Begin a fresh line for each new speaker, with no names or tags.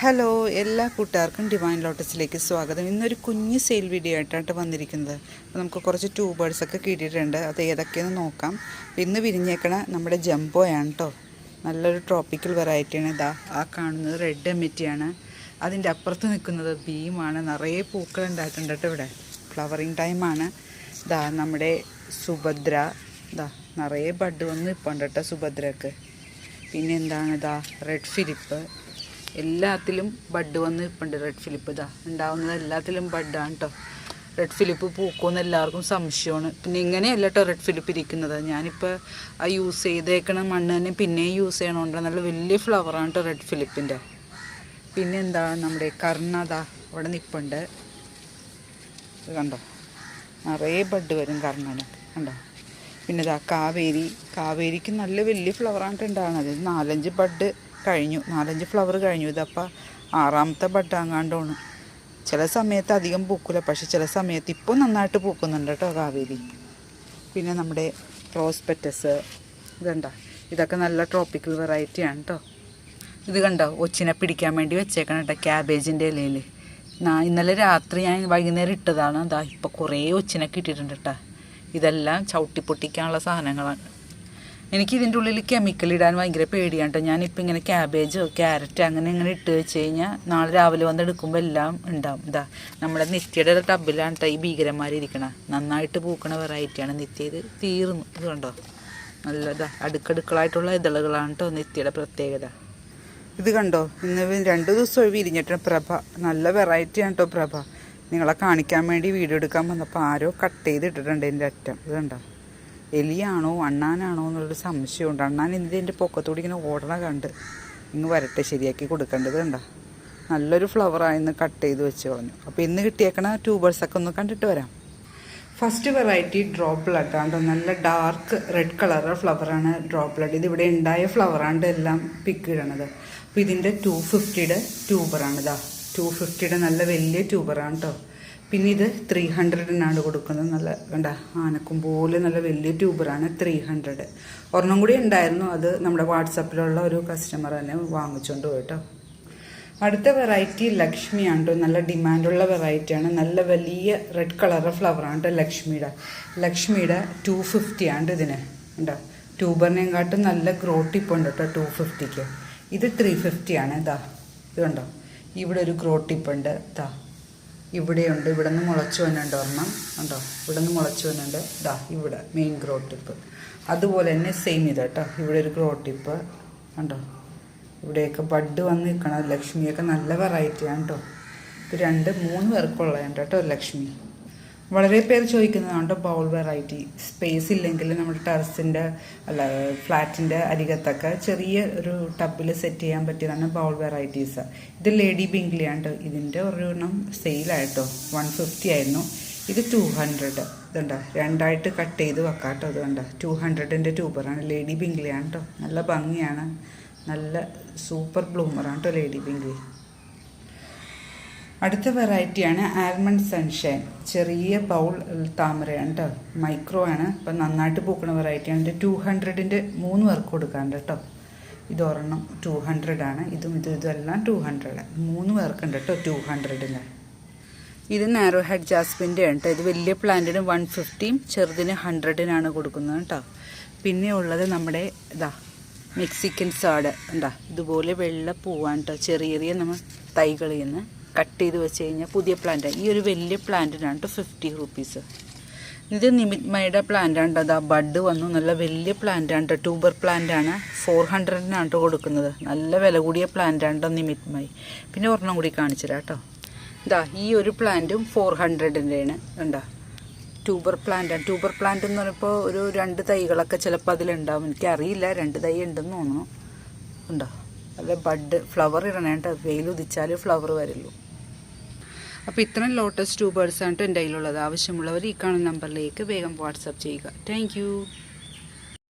Hello എല്ലാ കൂട്ടുകാർക്കും divine ലോട്ടസിലേക്ക് സ്വാഗതം. ഇന്നൊരു കുഞ്ഞ് സെയിൽ വീഡിയോ ആയിട്ടാണ് വന്നിരിക്കുന്നത്. അപ്പോൾ നമുക്ക് കുറച്ച് ട്യൂബേഴ്സ് ഒക്കെ കിട്ടിയിട്ടുണ്ട്. അത് ഏതൊക്കെയെന്ന് നോക്കാം. ഇന്ന് വിരിഞ്ഞേക്കണ നമ്മുടെ ജംബോയാണ് കേട്ടോ നല്ലൊരു ട്രോപ്പിക്കൽ വെറൈറ്റിയാണ് ഇതാ. ആ കാണുന്നത് റെഡ് എമിറ്റിയാണ് അതിന്റെ അപ്പുറത്ത് നിൽക്കുന്നത് ബീമാണ് നിറയെ പൂക്കൾ ഉണ്ടായിട്ടുണ്ട് കേട്ടോ ഇവിടെ. ഫ്ലവറിങ് ടൈമാണ് ഇതാ നമ്മുടെ സുഭദ്ര ഇതാ നിറയെ ബഡ് വന്ന് ഇപ്പോൾ ഉണ്ട് കേട്ടോ സുഭദ്രക്ക് പിന്നെ എന്താണ് ഇതാ? റെഡ് ഫിലിപ്പ് എല്ലാത്തിലും ബഡ് വന്ന് ഇപ്പുണ്ട്. റെഡ് ഫിലിപ്പ് ഇതാ. ഉണ്ടാവുന്നത് എല്ലാത്തിലും ബഡാണ് കേട്ടോ റെഡ് ഫിലിപ്പ് പൂക്കുമെന്ന് എല്ലാവർക്കും സംശയമാണ്. പിന്നെ ഇങ്ങനെയല്ല കേട്ടോ റെഡ് ഫിലിപ്പ് ഇരിക്കുന്നത്. ഞാനിപ്പോൾ ആ യൂസ് ചെയ്തേക്കണ മണ്ണ് തന്നെ പിന്നെയും യൂസ് ചെയ്യണോണ്ട് നല്ല വലിയ ഫ്ലവറാണ് കേട്ടോ റെഡ് ഫിലിപ്പിന്റെ പിന്നെ എന്താ നമ്മുടെ കർണത അവിടെ നിൽപ്പുണ്ട് കണ്ടോ? നിറയെ ബഡ് വരും കർണന്. കണ്ടോ? പിന്നെ ഇതാ കാവേരി. കാവേരിക്ക് നല്ല വലിയ ഫ്ലവറാണ് ഉണ്ടാകുന്നത് നാലഞ്ച് ബഡ് കഴിഞ്ഞു. നാലഞ്ച് ഫ്ലവർ കഴിഞ്ഞു. ഇതപ്പോൾ ആറാമത്തെ ബട്ടാങ്ങാണ്ടാണ് ചില സമയത്ത് അധികം പൂക്കില്ല പക്ഷെ ചില സമയത്ത് ഇപ്പോൾ നന്നായിട്ട് പൂക്കുന്നുണ്ട് കേട്ടോ കാവേരി. പിന്നെ നമ്മുടെ റോസ് പെറ്റസ് ഇതുണ്ടോ. ഇതൊക്കെ നല്ല ട്രോപ്പിക്കൽ വെറൈറ്റിയാണ് കേട്ടോ ഇത് കണ്ടോ? ഒച്ചിനെ പിടിക്കാൻ വേണ്ടി വെച്ചേക്കണം കേട്ടോ ക്യാബേജിന്റെ ഇലയിൽ ഇന്നലെ രാത്രി ഞാൻ വൈകുന്നേരം ഇട്ടതാണ്. അതാ ഇപ്പോൾ കുറേ ഒച്ചിനെ കിട്ടിയിട്ടുണ്ട് കേട്ടോ ഇതെല്ലാം ചവിട്ടി പൊട്ടിക്കാനുള്ള സാധനങ്ങളാണ്. എനിക്ക് ഇതിന്റെ ഉള്ളിൽ കെമിക്കൽ ഇടാൻ ഭയങ്കര പേടിയാണ് കേട്ടോ ഞാനിപ്പോൾ ഇങ്ങനെ ക്യാബേജോ ക്യാരറ്റ് അങ്ങനെ ഇങ്ങനെ ഇട്ട് വെച്ച് കഴിഞ്ഞാൽ നാളെ രാവിലെ വന്ന് എടുക്കുമ്പോൾ എല്ലാം ഉണ്ടാവും. ഇതാ നമ്മുടെ നിത്യയുടെ ടബിലാണ് കേട്ടോ ഈ ഭീകരന്മാരിയ്ക്കണ നന്നായിട്ട് പൂക്കണ വെറൈറ്റിയാണ് നിത്യ ഇത് തീർന്നു. ഇത് കണ്ടോ? നല്ലതാ അടുക്കടുക്കളായിട്ടുള്ള ഇതളുകളാണ് കേട്ടോ നിത്യയുടെ പ്രത്യേകത. ഇത് കണ്ടോ? ഇന്ന് രണ്ട് ദിവസം വിരിഞ്ഞിട്ട് പ്രഭ. നല്ല വെറൈറ്റിയാണ് കേട്ടോ പ്രഭ. നിങ്ങളെ കാണിക്കാൻ വേണ്ടി വീഡിയോ എടുക്കാൻ വന്നപ്പോൾ ആരോ കട്ട് ചെയ്തിട്ടിട്ടുണ്ട് എന്റെ അറ്റം. ഇത് കണ്ടോ? എലിയാണോ അണ്ണാനാണോ എന്നുള്ളൊരു സംശയമുണ്ട്. അണ്ണാൻ എന്ത് എന്റെ പൊക്കത്തോടെ ഇങ്ങനെ ഓടണ കണ്ട് ഇങ്ങ് വരട്ടെ ശരിയാക്കി കൊടുക്കേണ്ടത് കണ്ടോ. നല്ലൊരു ഫ്ലവറായിരുന്നു കട്ട് ചെയ്ത് വെച്ച് കളഞ്ഞു. അപ്പോൾ ഇന്ന് കിട്ടിയേക്കണ ട്യൂബേഴ്സൊക്കെ ഒന്ന് കണ്ടിട്ട് വരാം. ഫസ്റ്റ് വെറൈറ്റി ഡ്രോപ്പ് ബ്ലഡ് ആണ് നല്ല ഡാർക്ക് റെഡ് കളർ ഫ്ലവറാണ് ഡ്രോപ്പ് ബ്ലഡ് ഇത് ഇവിടെ ഉണ്ടായ ഫ്ലവറാണ് എല്ലാം പിക്ക് ഇടണത്. അപ്പോൾ ഇതിന്റെ ടു ഫിഫ്റ്റിയുടെ ട്യൂബറാണിതാ ടു ഫിഫ്റ്റിയുടെ നല്ല വലിയ ട്യൂബറാണ് കേട്ടോ പിന്നെ ഇത് ത്രീ ഹൺഡ്രഡിനാണ് കൊടുക്കുന്നത്. നല്ല കണ്ട ആനക്കും പോലെ നല്ല വലിയ ട്യൂബറാണ് ത്രീ ഹൺഡ്രഡ് ഒരെണ്ണം കൂടി ഉണ്ടായിരുന്നു. അത് നമ്മുടെ വാട്സപ്പിലുള്ള ഒരു കസ്റ്റമർ തന്നെ വാങ്ങിച്ചുകൊണ്ട് പോയിട്ടോ. അടുത്ത വെറൈറ്റി ലക്ഷ്മിയാണ് കേട്ടോ നല്ല ഡിമാൻഡുള്ള വെറൈറ്റിയാണ് നല്ല വലിയ റെഡ് കളറ് ഫ്ലവറാണ് കേട്ടോ ലക്ഷ്മിയുടെ. ലക്ഷ്മിയുടെ ടു ഫിഫ്റ്റി ആണ് ഇതിന്. ഉണ്ടോ ട്യൂബറിനെയും നല്ല ഗ്രോട്ട് ഇപ്പോൾ ഉണ്ട് കേട്ടോ ടു ഫിഫ്റ്റിക്ക് ഇത് ത്രീ ഫിഫ്റ്റി ആണ്. ഇതാ ഇത് കണ്ടോ? ഇവിടെ ഒരു ഗ്രോട്ട് ടിപ്പ് ഉണ്ട്. ഇതാ ഇവിടെയുണ്ട് ഇവിടെ നിന്ന് മുളച്ചു വന്നുണ്ട് ഒരെണ്ണം. ഉണ്ടോ ഇവിടെ നിന്ന് മുളച്ചു വന്നുണ്ട് ഇതാ ഇവിടെ മെയിൻ ഗ്രോ ടിപ്പ് അതുപോലെ തന്നെ സെയിം ഇത് കേട്ടോ. ഇവിടെ ഒരു ഗ്രോ ടിപ്പ് ഉണ്ടോ ഇവിടെയൊക്കെ ബഡ് വന്ന് നിൽക്കണം ലക്ഷ്മിയൊക്കെ നല്ല വെറൈറ്റിയാണ് കേട്ടോ. ഇത് രണ്ട് മൂന്ന് പേർക്കുള്ളതുണ്ട് കേട്ടോ ലക്ഷ്മി. വളരെ പേര് ചോദിക്കുന്നതാണ് ബൗൾ വെറൈറ്റി സ്പേസ് ഇല്ലെങ്കിൽ നമ്മുടെ ടെറസിന്റെ അല്ല ഫ്ലാറ്റിന്റെ അരികത്തൊക്കെ ചെറിയ ഒരു ടബിൽ സെറ്റ് ചെയ്യാൻ പറ്റിയതാണ് ബൗൾ വെറൈറ്റീസ് ഇത് ലേഡി ബിങ്ക്ലിയാണ് കേട്ടോ ഇതിന്റെ ഒരെണ്ണം സെയിലായിട്ടോ വൺ ഫിഫ്റ്റി ആയിരുന്നു. ഇത് ടു ഹൺഡ്രഡ് ഇതുണ്ട? രണ്ടായിട്ട് കട്ട് ചെയ്ത് വെക്കാം കേട്ടോ ഇതുണ്ട് ടു ഹൺഡ്രഡിന്റെ ട്യൂബറാണ് ലേഡി ബിങ്ക്ലിയാണ് കേട്ടോ നല്ല ഭംഗിയാണ്. നല്ല സൂപ്പർ ബ്ലൂമറാണ് കേട്ടോ ലേഡി പിങ്കി അടുത്ത വെറൈറ്റിയാണ് ആൽമണ്ട് സൺഷൈൻ ചെറിയ ബൗൾ താമരയാണ് കേട്ടോ മൈക്രോ ആണ്. അപ്പം നന്നായിട്ട് പൂക്കുന്ന വെറൈറ്റിയാണ് ഇത് ടു ഹൺഡ്രഡിന്റെ മൂന്ന് പേർക്ക് കൊടുക്കാണ്ട് കേട്ടോ ഇത് ഒരെണ്ണം ടു ഹൺഡ്രഡ് ആണ്. ഇതും ഇതും ഇതെല്ലാം ടു ഹൺഡ്രഡ് മൂന്ന് പേർക്കുണ്ട് കേട്ടോ ടു ഹൺഡ്രഡിന് ഇത് നാരോ ഹെഡ് ജാസ്മിന്റെ ആണ് കേട്ടോ ഇത് വലിയ പ്ലാന്റിന് വൺ ഫിഫ്റ്റിയും ചെറുതിന് ഹൺഡ്രഡിനാണ് കൊടുക്കുന്നത് കേട്ടോ പിന്നെ ഉള്ളത് നമ്മുടെ ഇതാ മെക്സിക്കൻ സാഡ് ഉണ്ടാ ഇതുപോലെ വെള്ള പൂവാണ് കേട്ടോ ചെറിയ ചെറിയ നമ്മൾ തൈകളിൽ നിന്ന് കട്ട് ചെയ്ത് വെച്ച് കഴിഞ്ഞാൽ പുതിയ പ്ലാന്റ് ഈ ഒരു വലിയ പ്ലാന്റിനാണ് കേട്ടോ ഫിഫ്റ്റി റുപ്പീസ് ഇത് നിമിത്മയുടെ പ്ലാന്റാണ് കേട്ടോ അതാ ബഡ് വന്നു. നല്ല വലിയ പ്ലാന്റാണ് കേട്ടോ ട്യൂബർ പ്ലാന്റാണ് ഫോർ ഹൺഡ്രഡിനാണ് കേട്ടോ കൊടുക്കുന്നത്. നല്ല വില കൂടിയ പ്ലാന്റാണ് കേട്ടോ നിമിത്മയ് പിന്നെ ഒരെണ്ണം കൂടി കാണിച്ചുതരാം കേട്ടോ ഇതാ ഈ ഒരു പ്ലാന്റും ഫോർ ഹൺഡ്രഡിന്റെയാണ് ഉണ്ടാ ട്യൂബർ പ്ലാന്റാണ് ട്യൂബർ പ്ലാന്റ് എന്ന് പറയുമ്പോൾ ഒരു രണ്ട് തൈകളൊക്കെ ചിലപ്പോൾ അതിലുണ്ടാവും. എനിക്കറിയില്ല. രണ്ട് തൈ ഉണ്ടെന്ന് തോന്നുന്നു. ഉണ്ടോ അല്ല ബഡ് ഫ്ലവർ ഇടണേണ്ട വെയിൽ ഉദിച്ചാൽ ഫ്ലവർ വരുള്ളൂ. അപ്പോൾ ഇത്രയും ലോട്ടസ് ട്യൂബേഴ്സാണ് എന്റെ കയ്യിലുള്ളത്. ആവശ്യമുള്ളവർ ഈ കാണുന്ന നമ്പറിലേക്ക് വേഗം വാട്സപ്പ് ചെയ്യുക. താങ്ക്